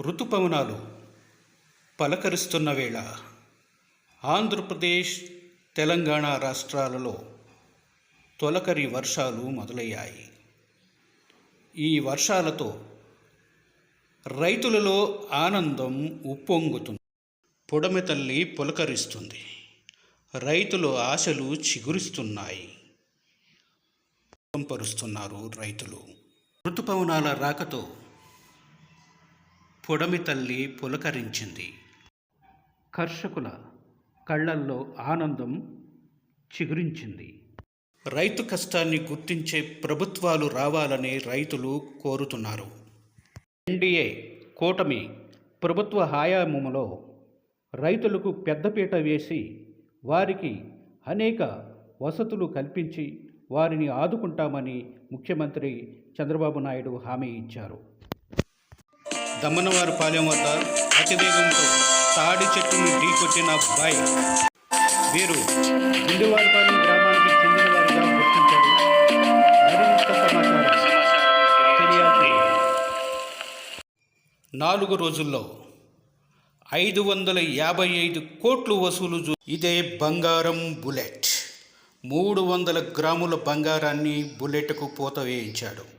ఋతుపవనాలు పలకరిస్తున్న వేళ ఆంధ్రప్రదేశ్ తెలంగాణ రాష్ట్రాలలో తొలకరి వర్షాలు మొదలయ్యాయి. ఈ వర్షాలతో రైతులలో ఆనందం ఉప్పొంగుతుంది. పొడమి తల్లి పులకరిస్తుంది. రైతులు ఆశలు చిగురిస్తున్నాయి. పరుస్తున్నారు రైతులు. ఋతుపవనాల రాకతో పొడమి తల్లి పులకరించింది. కర్షకుల కళ్ళల్లో ఆనందం చిగురించింది. రైతు కష్టాన్ని గుర్తించే ప్రభుత్వాలు రావాలని రైతులు కోరుతున్నారు. ఎన్డీఏ కూటమి ప్రభుత్వ హయాములో రైతులకు పెద్దపీట వేసి వారికి అనేక వసతులు కల్పించి వారిని ఆదుకుంటామని ముఖ్యమంత్రి చంద్రబాబు నాయుడు హామీ ఇచ్చారు. దమ్మనవారిపాలెం వద్ద అతివేగంతో తాడి చెట్టును ఢీకొట్టిన బైక్ వీరు గుండెవారిపాలెం గ్రామానికి చెందిన వారిగా గుర్తించారు మరింత సమాచారం నాలుగు రోజుల్లో ఐదు వందల యాభై ఐదు కోట్లు వసూలు చూ- ఇదే బంగారం బుల్లెట్. మూడు వందల గ్రాముల బంగారాన్ని బుల్లెట్కు పోత వేయించాడు.